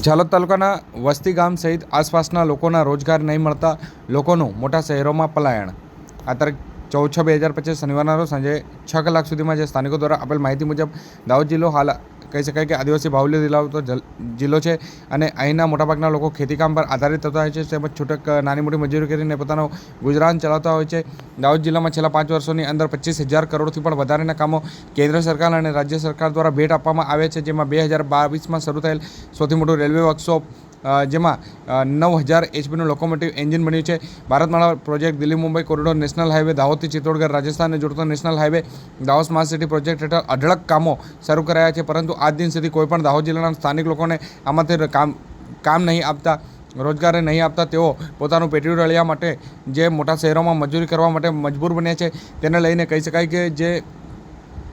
ઝાલોદ તાલુકાના વસ્તી ગામ સહિત આસપાસના લોકોના રોજગાર નહીં મળતા લોકોનું મોટા શહેરોમાં પલાયણ આ તારીખ ચૌદ છ બે હજાર પચીસ શનિવારના રોજ સાંજે છ કલાક સુધીમાં જે સ્થાનિકો દ્વારા આપેલ માહિતી મુજબ દાહોદ જિલ્લો હાલ કહી શકાય કે આદિવાસી બાહુલ્ય જિલ્લાઓ જલ- જિલ્લો છે અને અહીંના મોટાભાગના લોકો ખેતીકામ પર આધારિત થતા હોય છે. તેમજ છૂટક નાની મોટી મજૂરી કરીને પોતાનું ગુજરાન ચલાવતા હોય છે. દાહોદ જિલ્લામાં છેલ્લા પાંચ વર્ષોની અંદર પચીસ હજાર કરોડથી પણ વધારેના કામો કેન્દ્ર સરકાર અને રાજ્ય સરકાર દ્વારા ભેટ આપવામાં આવે છે. જેમાં બે હજાર બાવીસમાં શરૂ થયેલ સૌથી મોટું રેલવે વર્કશોપ જેમાં નવ હજાર એચપીનું લોકોમોટિવ એન્જિન બન્યું છે. Bharatmala project Delhi Mumbai corridor national highway દાહોદથી Chittorgarh રાજસ્થાનને જોડતો national highway Dahod smart city project હેઠળ અઢળક કામો શરૂ કરાયા છે. પરંતુ આજ દિન સુધી કોઈ પણ દાહોદ જિલ્લાના સ્થાનિક લોકોને આમાંથી કામ કામ નહીં આપતા, રોજગારી નહીં આપતા, તેઓ પોતાનું પેટીયું રળિયા માટે જે મોટા શહેરોમાં મજૂરી કરવા માટે મજબૂર બન્યા છે, તેને લઈને કહી શકાય કે જે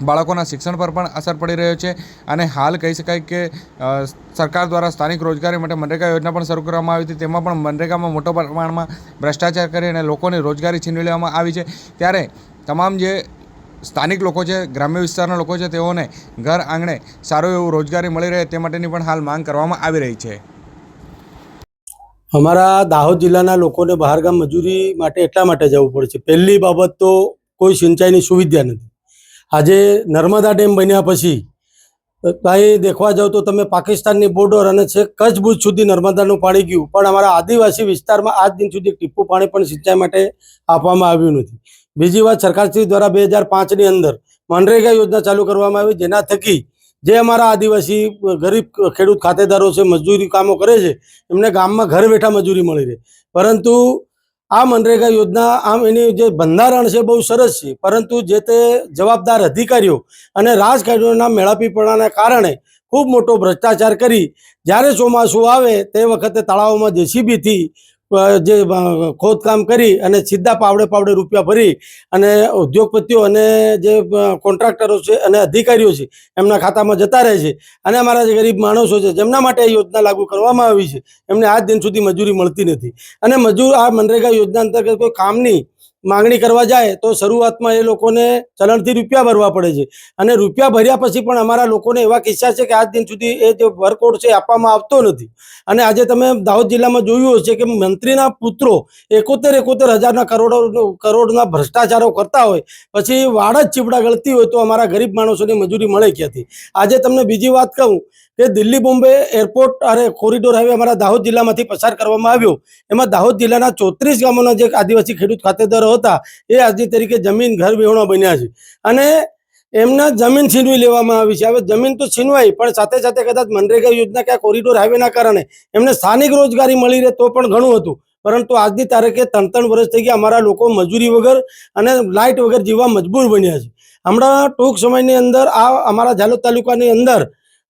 બાળકોના શિક્ષણ પર પણ અસર પડી રહ્યો છે અને હાલ કહી શકાય કે સરકાર દ્વારા સ્થાનિક રોજગારી માટે મનરેગા યોજના પણ શરૂ કરવામાં આવી હતી. તેમાં પણ મનરેગામાં મોટા પ્રમાણમાં ભ્રષ્ટાચાર કરી અને લોકોની રોજગારી છીનવી લેવામાં આવી છે. ત્યારે તમામ જે સ્થાનિક લોકો છે, ગ્રામ્ય વિસ્તારના લોકો છે, તેઓને ઘર આંગણે સારું એવું રોજગારી મળી રહે તે માટેની પણ હાલ માંગ કરવામાં આવી રહી છે. અમારા દાહોદ જિલ્લાના લોકોને બહારગામ મજૂરી માટે એટલા માટે જવું પડે છે. પહેલી બાબત તો કોઈ સિંચાઈની સુવિધા નથી. આજે નર્મદા ડેમ બન્યા પછી ભાઈ દેખવા જાવ તો તમે પાકિસ્તાનની બોર્ડર અને છેક કચ્છ ભુજ સુધી નર્મદાનું પાણી ગયું. પણ અમારા આદિવાસી વિસ્તારમાં આજ દિન સુધી ટીપું પાણી પણ સિંચાઈ માટે આપવામાં આવ્યું નથી. બીજી વાત, સરકારશ્રી દ્વારા બે હજાર પાંચની અંદર મનરેગા યોજના ચાલુ કરવામાં આવી, જેના થકી જે અમારા આદિવાસી ગરીબ ખેડૂત ખાતેદારો છે, મજૂરી કામો કરે છે, એમને ગામમાં ઘર બેઠા મજૂરી મળી રહે. પરંતુ આ મનરેગા યોજના આમ એની જે બંધારણ છે બહુ સરસ છે. પરંતુ જે તે જવાબદાર અધિકારીઓ અને રાજકારણીઓના મેળાપીપણાના કારણે ખૂબ મોટો ભ્રષ્ટાચાર કરી જ્યારે ચોમાસું આવે તે વખતે તળાવોમાં જેસીબીથી જે ખોદકામ કરી અને સીધા પાવડે પાવડે રૂપિયા ભરી અને ઉદ્યોગપતિઓ અને જે કોન્ટ્રાક્ટરો છે અને અધિકારીઓ છે એમના ખાતામાં જતા રહે છે અને અમારા જે ગરીબ માણસો છે જેમના માટે આ યોજના લાગુ કરવામાં આવી છે એમને આજ દિન સુધી મજૂરી મળતી નથી. અને મજૂર આ મનરેગા યોજના અંતર્ગત કોઈ કામની માંગણી કરવા જાય તો શરૂઆતમાં એ લોકોને ચલણથી રૂપિયા ભરવા પડે છે. અને રૂપિયા ભર્યા પછી પણ અમારા લોકોને એવા કિસ્સા છે કે આજ દિન સુધી એ જે વર્કઆઉટ છે આપવામાં આવતો નથી. અને આજે તમે દાહોદ જિલ્લામાં જોયું હશે કે મંત્રીના પુત્રો એકોતેર એકોતેર હજારના કરોડો, કરોડના ભ્રષ્ટાચારો કરતા હોય, પછી વાડ જ ચીપડા ગળતી હોય તો અમારા ગરીબ માણસોને મજૂરી મળે ક્યાંથી? આજે તમને બીજી વાત કહું કે દિલ્હી બોમ્બે એરપોર્ટ અરે કોરિડોર હાઈવે અમારા દાહોદ જિલ્લામાંથી પસાર કરવામાં આવ્યો. એમાં દાહોદ જિલ્લાના ચોત્રીસ ગામોના જે આદિવાસી ખેડૂત ખાતેદારો હતા, એ આજની તરીકે જમીન, ઘર, વિહોણા બન્યા છે. અને એમના જમીન છીનવી લેવામાં આવી છે. હવે જમીન તો છીનવાઈ, પણ સાથે સાથે કદાચ મનરેગા યોજના કે કોરિડોર હાઈવેના કારણે એમને સ્થાનિક રોજગારી મળી રહે તો પણ ઘણું હતું. પરંતુ આજની તારીખે ત્રણ ત્રણ વર્ષ થઈ ગયા અમારા લોકો મજૂરી વગર અને લાઇટ વગર જીવવા મજબૂર બન્યા છે. હમણાં ટૂંક સમયની અંદર આ અમારા ઝાલોદ તાલુકાની અંદર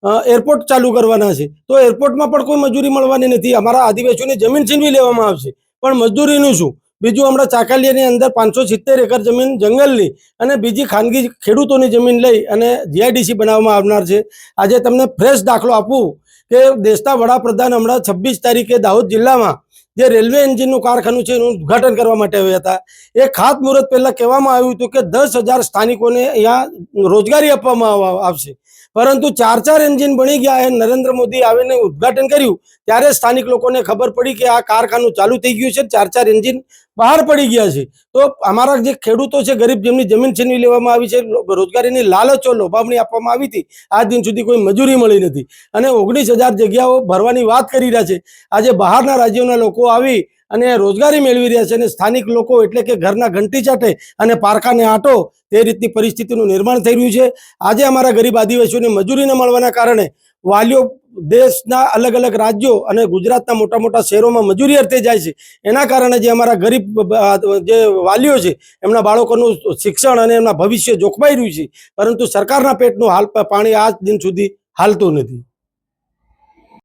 એરપોર્ટ ચાલુ કરવાના છે. તો એરપોર્ટમાં પણ કોઈ મજૂરી મળવાની નથી. અમારા આદિવાસીઓની જમીન છીનવી લેવામાં આવશે. પણ મજૂરીનું શું? બીજું હમણાં ચાકાલિયાની અંદર પાંચસો સિત્તેર એકર જમીન જંગલની અને બીજી ખાનગી ખેડૂતોની જમીન લઈ અને જીઆઈડીસી બનાવવામાં આવનાર છે. આજે તમને ફ્રેશ દાખલો આપું કે દેશના વડાપ્રધાન હમણાં છવ્વીસ તારીખે દાહોદ જિલ્લામાં જે રેલવે એન્જિનનું કારખાનું છે એનું ઉદ્ઘાટન કરવા માટે આવ્યા હતા. એ ખાતમુહૂર્ત પહેલાં કહેવામાં આવ્યું હતું કે દસ હજાર સ્થાનિકોને અહીંયા રોજગારી આપવામાં આવશે. પરંતુ ચાર ચાર એન્જિન બની ગયા એ નરેન્દ્ર મોદી આવીને ઉદ્ઘાટન કર્યું, ત્યારે સ્થાનિક લોકોને ખબર પડી કે આ કારખાનું ચાલુ થઈ ગયું છે, ચાર ચાર એન્જિન બહાર પડી ગયા છે. તો અમારા જે ખેડૂતો છે, ગરીબ જેમની જમીન છીનવી લેવામાં આવી છે રોજગારીની લાલચો લોભામણી આપવામાં આવી હતી આજ દિન સુધી કોઈ મજૂરી મળી નથી. અને ઓગણીસ જગ્યાઓ ભરવાની વાત કરી રહ્યા છે. આજે બહારના રાજ્યોના લોકો આવી અને રોજગારી મેળવી રહ્યા છે અને સ્થાનિક લોકો એટલે કે ઘરના ઘંટી ચાટે અને પારખાને આંટો તે રીતની પરિસ્થિતિનું નિર્માણ થઈ રહ્યું છે. આજે અમારા ગરીબ આદિવાસીઓને મજૂરી ન મળવાના કારણે વાલીઓ દેશના અલગ અલગ રાજ્યો અને ગુજરાતના મોટા મોટા શહેરોમાં મજૂરી અર્થે જાય છે. એના કારણે જે અમારા ગરીબ જે વાલીઓ છે, એમના બાળકોનું શિક્ષણ અને એમના ભવિષ્ય જોખમાઈ રહ્યું છે. પરંતુ સરકારના પેટનું હાલ પાણી આજ દિન સુધી હાલતું નથી.